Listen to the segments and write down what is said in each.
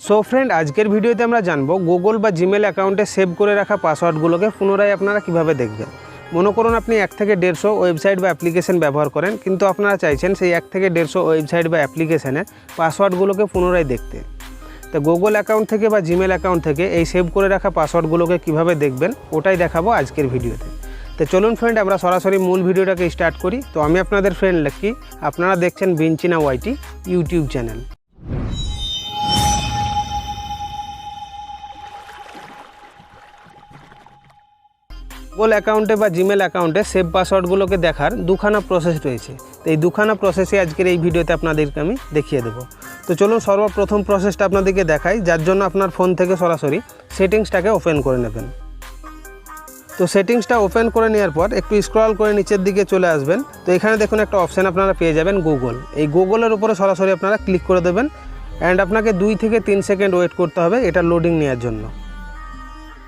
So friend আজকের ভিডিওতে আমরা জানব গুগল বা জিমেল অ্যাকাউন্টে সেভ করে রাখা পাসওয়ার্ডগুলোকে পুনরায় আপনারা কীভাবে দেখবেন? মনে করুন আপনি এক থেকে দেড়শো ওয়েবসাইট বা অ্যাপ্লিকেশন ব্যবহার করেন, কিন্তু আপনারা চাইছেন সেই এক থেকে দেড়শো ওয়েবসাইট বা অ্যাপ্লিকেশনের পাসওয়ার্ডগুলোকে পুনরায় দেখতে। তো গুগল অ্যাকাউন্ট থেকে বা জিমেল অ্যাকাউন্ট থেকে এই সেভ করে রাখা পাসওয়ার্ডগুলোকে কীভাবে দেখবেন, ওটাই দেখাবো আজকের ভিডিওতে। তো চলুন ফ্রেন্ড আমরা সরাসরি মূল ভিডিওটাকে স্টার্ট করি। তো আমি আপনাদের ফ্রেন্ড লাকি আপনারা দেখছেন বিনচিনা ওয়াইটি ইউটিউব চ্যানেল গুগল অ্যাকাউন্টে বা জিমেল অ্যাকাউন্টে সেভ পাসওয়ার্ডগুলোকে দেখার দুখানা প্রসেস রয়েছে। তো এই দুখানা প্রসেসে আজকের এই ভিডিওতে আপনাদেরকে আমি দেখিয়ে দেবো। তো চলুন সর্বপ্রথম প্রসেসটা আপনাদেরকে দেখাই, যার জন্য আপনার ফোন থেকে সরাসরি সেটিংসটাকে ওপেন করে নেবেন। তো সেটিংসটা ওপেন করে নেওয়ার পর একটু স্ক্রল করে নিচের দিকে চলে আসবেন। তো এখানে দেখুন একটা অপশান আপনারা পেয়ে যাবেন গুগল এই গুগলের উপরে সরাসরি আপনারা ক্লিক করে দেবেন। অ্যান্ড আপনাকে দুই থেকে তিন সেকেন্ড ওয়েট করতে হবে এটা লোডিং নেওয়ার জন্য।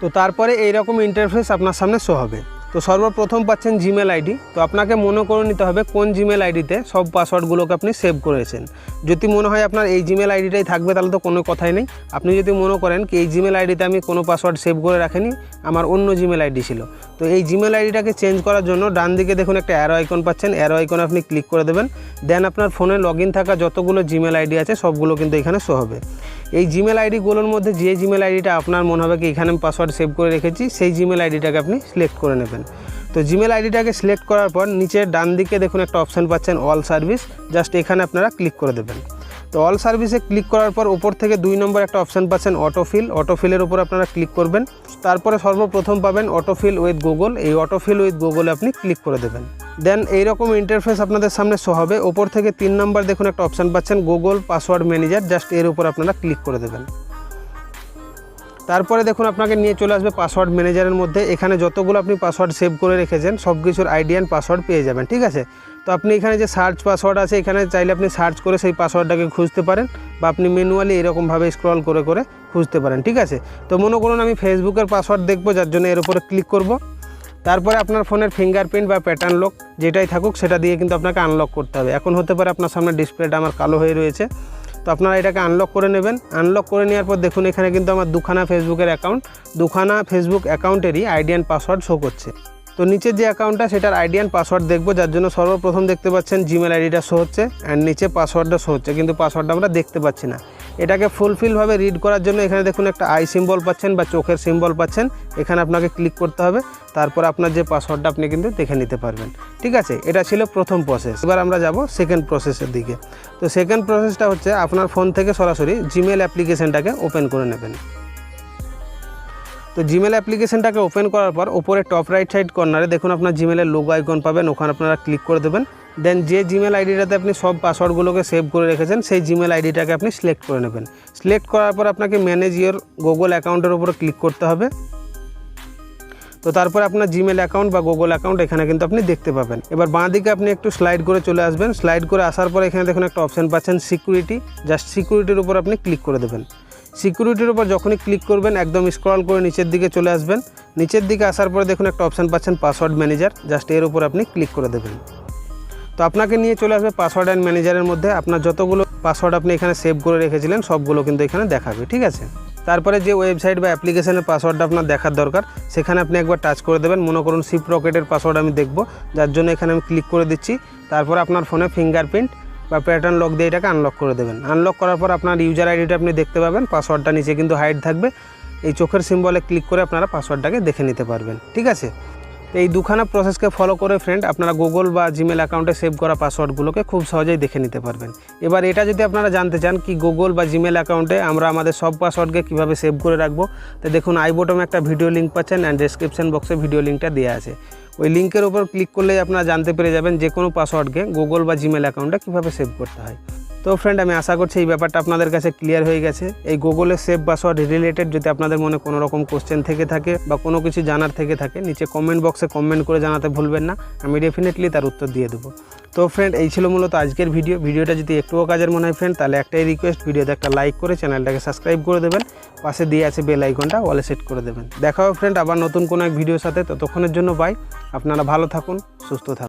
তো তারপরে এইরকম ইন্টারফেস আপনার সামনে শো হবে। তো সর্বপ্রথম পাচ্ছেন জিমেল আইডি তো আপনাকে মনে করে নিতে হবে কোন জিমেল আইডিতে সব পাসওয়ার্ডগুলোকে আপনি সেভ করেছেন। যদি মনে হয় আপনার এই জিমেল আইডিটাই থাকবে, তাহলে তো কোনো কথাই নেই। আপনি যদি মনে করেন কি এই জিমেল আইডিতে আমি কোনো পাসওয়ার্ড সেভ করে রাখিনি, আমার অন্য জিমেল আইডি ছিল। তো এই জিমেল আইডিটাকে চেঞ্জ করার জন্য ডান দিকে দেখুন একটা অ্যারো আইকন পাচ্ছেন। অ্যারো আইকনে আপনি ক্লিক করে দেবেন। দেন আপনার ফোনে লগ থাকা যতগুলো জিমেল আইডি আছে, সবগুলো কিন্তু এখানে শো হবে। এই জিমেল আইডিগুলোর মধ্যে যে জিমেল আইডিটা আপনার মনে হবে কি এখানে আমি পাসওয়ার্ড সেভ করে রেখেছি, সেই জিমেল আইডিটাকে আপনি সিলেক্ট করে নেবেন। তো জিমেল আইডিটাকে সিলেক্ট করার পর নিচে ডান দিকে দেখুন একটা অপশান পাচ্ছেন অল সার্ভিস জাস্ট এখানে আপনারা ক্লিক করে দেবেন। তো অল সার্ভিসে ক্লিক করার পর উপর থেকে দুই নম্বর একটা অপশান পাচ্ছেন অটোফিল অটোফিলের উপর আপনারা ক্লিক করবেন। তারপরে সর্বপ্রথম পাবেন অটোফিল উইথ গুগল এই অটোফিল উইথ গুগলে আপনি ক্লিক করে দেবেন। দেন এইরকম ইন্টারফেস আপনাদের সামনে শো হবে। ওপর থেকে তিন নম্বর দেখুন একটা অপশান পাচ্ছেন গুগল পাসওয়ার্ড ম্যানেজার জাস্ট এর উপর আপনারা ক্লিক করে দেবেন। তারপরে দেখুন আপনাকে নিয়ে চলে আসবে পাসওয়ার্ড ম্যানেজারের মধ্যে। এখানে যতগুলো আপনি পাসওয়ার্ড সেভ করে রেখেছেন সব কিছুর আইডি অ্যান্ড পাসওয়ার্ড পেয়ে যাবেন, ঠিক আছে? তো আপনি এখানে যে সার্চ পাসওয়ার্ড আছে, এখানে চাইলে আপনি সার্চ করে সেই পাসওয়ার্ডটাকে খুঁজতে পারেন বা আপনি ম্যানুয়ালি এরকমভাবে স্ক্রল করে করে খুঁজতে পারেন, ঠিক আছে? তো মনে করুন আমি ফেসবুকের পাসওয়ার্ড দেখব, যার জন্য এর উপরে ক্লিক করব। তারপরে আপনার ফোনের ফিঙ্গারপ্রিন্ট বা প্যাটার্ন লক যেটাই থাকুক, সেটা দিয়ে কিন্তু আপনাকে আনলক করতে হবে। এখন হতে পারে আপনার সামনে ডিসপ্লেটা আমার কালো হয়ে রয়েছে। তো আপনারা এটাকে আনলক করে নেবেন। আনলক করে নেওয়ার পর দেখুন, এখানে কিন্তু আমার দুখানা ফেসবুকের অ্যাকাউন্ট দুখানা ফেসবুক অ্যাকাউন্টেরই আইডি অ্যান্ড পাসওয়ার্ড শো করছে। তো নিচের যে অ্যাকাউন্টটা সেটার আইডি অ্যান্ড পাসওয়ার্ড দেখব। যার জন্য সর্বপ্রথম দেখতে পাচ্ছেন জিমেল আইডিটা শো হচ্ছে অ্যান্ড নিচে পাসওয়ার্ডটা শো হচ্ছে। কিন্তু পাসওয়ার্ডটা আমরা দেখতে পাচ্ছি না। এটাকে ফুলফিলভাবে রিড করার জন্য এখানে দেখুন একটা আই সিম্বল পাচ্ছেন বা চোখের সিম্বল পাচ্ছেন। এখানে আপনাকে ক্লিক করতে হবে, তারপর আপনার যে পাসওয়ার্ডটা আপনি কিন্তু দেখে নিতে পারবেন। ঠিক আছে? এটা ছিল প্রথম প্রসেস এবার আমরা যাব সেকেন্ড প্রসেসের দিকে। তো সেকেন্ড প্রসেসটা হচ্ছে আপনার ফোন থেকে সরাসরি জিমেল অ্যাপ্লিকেশনটাকে ওপেন করে নেবেন। তো জিমেল অ্যাপ্লিকেশনটাকে ওপেন করার পর ওপরে টপ রাইট সাইড কর্নারে দেখুন আপনার জিমেলের লোগো আইকন পাবেন। ওখানে আপনারা ক্লিক করে দেবেন। দেন যে জিমেল আইডিটাতে আপনি সব পাসওয়ার্ডগুলোকে সেভ করে রেখেছেন, সেই জিমেল আইডিটাকে আপনি সিলেক্ট করে নেবেন। সিলেক্ট করার পর আপনাকে ম্যানেজ ইয়োর গুগল অ্যাকাউন্টের উপরে ক্লিক করতে হবে। তো তারপর আপনার জিমেল অ্যাকাউন্ট বা গুগল অ্যাকাউন্ট এখানে কিন্তু আপনি দেখতে পাবেন। এবার বাঁ দিকে আপনি একটু স্লাইড করে চলে আসবেন। স্লাইড করে আসার পর এখানে দেখুন একটা অপশান পাচ্ছেন সিকিউরিটি জাস্ট সিকিউরিটির উপর আপনি ক্লিক করে দেবেন। সিকিউরিটির উপর যখনই ক্লিক করবেন, একদম স্ক্রল করে নিচের দিকে চলে আসবেন। নিচের দিকে আসার পরে দেখুন একটা অপশান পাচ্ছেন পাসওয়ার্ড ম্যানেজার জাস্ট এর উপর আপনি ক্লিক করে দেবেন। তো আপনাকে নিয়ে চলে আসবে পাসওয়ার্ড অ্যান্ড ম্যানেজারের মধ্যে। আপনার যতগুলো পাসওয়ার্ড আপনি এখানে সেভ করে রেখেছিলেন, সবগুলো কিন্তু এখানে দেখাবে, ঠিক আছে? তারপরে যে ওয়েবসাইট বা অ্যাপ্লিকেশনের পাসওয়ার্ডটা আপনার দেখার দরকার, সেখানে আপনি একবার টাচ করে দেবেন। মনে করুন সিপ রকেটের পাসওয়ার্ড আমি দেখব, যার জন্য এখানে আমি ক্লিক করে দিচ্ছি। তারপর আপনার ফোনে ফিঙ্গারপ্রিন্ট বা প্যাটার্ন লক দিয়ে এটাকে আনলক করে দেবেন। আনলক করার পর আপনার ইউজার আইডিটা আপনি দেখতে পাবেন। পাসওয়ার্ডটা নিচে কিন্তু হাইড থাকবে। এই চোখের সিম্বলে ক্লিক করে আপনারা পাসওয়ার্ডটাকে দেখে নিতে পারবেন, ঠিক আছে? এই দুখানা প্রসেসকে ফলো করে ফ্রেন্ড আপনারা গুগল বা জিমেল অ্যাকাউন্টে সেভ করা পাসওয়ার্ডগুলোকে খুব সহজেই দেখে নিতে পারবেন। এবার এটা যদি আপনারা জানতে চান কি গুগল বা জিমেল অ্যাকাউন্টে আমরা আমাদের সব পাসওয়ার্ডকে কীভাবে সেভ করে রাখব, তো দেখুন আই বটমে একটা ভিডিও লিঙ্ক পাচ্ছেন অ্যান্ড ডেসক্রিপশন বক্সে ভিডিও লিঙ্কটা দেওয়া আছে। ওই লিঙ্কের উপর ক্লিক করলেই আপনারা জানতে পেরে যাবেন যে কোনো পাসওয়ার্ডকে গুগল বা জিমেল অ্যাকাউন্টে কীভাবে সেভ করতে হয়। তো ফ্রেন্ড আমি আশা করছি এই ব্যাপারটা আপনাদের কাছে ক্লিয়ার হয়ে গেছে। এই গুগলের সেভ পাসওয়ার্ড রিলেটেড যদি আপনাদের মনে কোনো রকম কোশ্চেন থেকে থাকে বা কোনো কিছু জানার থেকে থাকে, নিচে কমেন্ট বক্সে কমেন্ট করে জানাতে ভুলবেন না। আমি ডেফিনেটলি তার উত্তর দিয়ে দেবো। তো ফ্রেন্ড এই ছিল মূলত আজকের ভিডিও ভিডিওটা যদি একটুও কাজের মনে হয় ফ্রেন্ড তাহলে একটাই রিকোয়েস্ট ভিডিওতে একটা লাইক করে চ্যানেলটাকে সাবস্ক্রাইব করে দেবেন। পাশে দিয়ে আছে বেল আইকনটা ওয়ালে সেট করে দেবেন। দেখা হবে ফ্রেন্ড আবার নতুন কোনো এক ভিডিওর সাথে। ততক্ষণের জন্য বাই আপনারা ভালো থাকুন, সুস্থ থাকুন।